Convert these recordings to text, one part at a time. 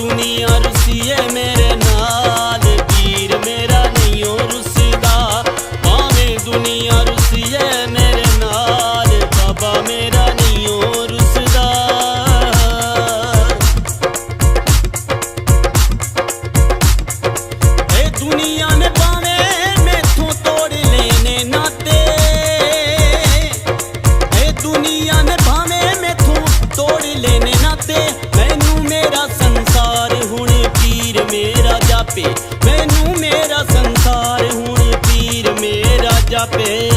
ਦੁਨੀਆ ਰੁਸੀਏ ਮੇਰੇ ਨਾਲ ਵੀਰ ਮੇਰਾ ਨਹੀਂ ਹੋ ਰੁਸਦਾ। ਭਾਵੇਂ ਦੁਨੀਆ ਰੁਸੀਏ ਮੇਰੇ ਨਾਲ, ਬਾਬਾ ਮੇਰਾ ਨਹੀਂ ਹੋ ਰੁਸਦਾ। ਇਹ ਦੁਨੀਆ ਜਾਪੇ। ਮੈਨੂੰ ਮੇਰਾ ਸੰਸਾਰ ਹੁਣ ਪੀਰ ਮੇਰਾ ਜਾਪੇ।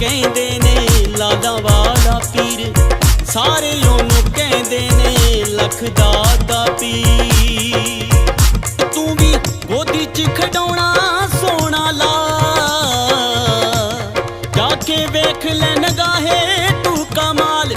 ਕਹਿੰਦੇ ਨੇ ਲਾਦਾ ਵਾਲਾ ਪੀਰ। ਸਾਰੇ ਉਹਨੂੰ ਕਹਿੰਦੇ ਨੇ, ਲੱਖ ਦਾ ਪੀਰ। ਤੂੰ ਵੀ ਗੋਦੀ ਚ ਖਡਾਉਣਾ ਸੋਨਾ ਲਾ। ਜਾ ਵੇਖ ਲੈ ਨਗਾਹੇ ਤੂੰ ਕਮਾਲ।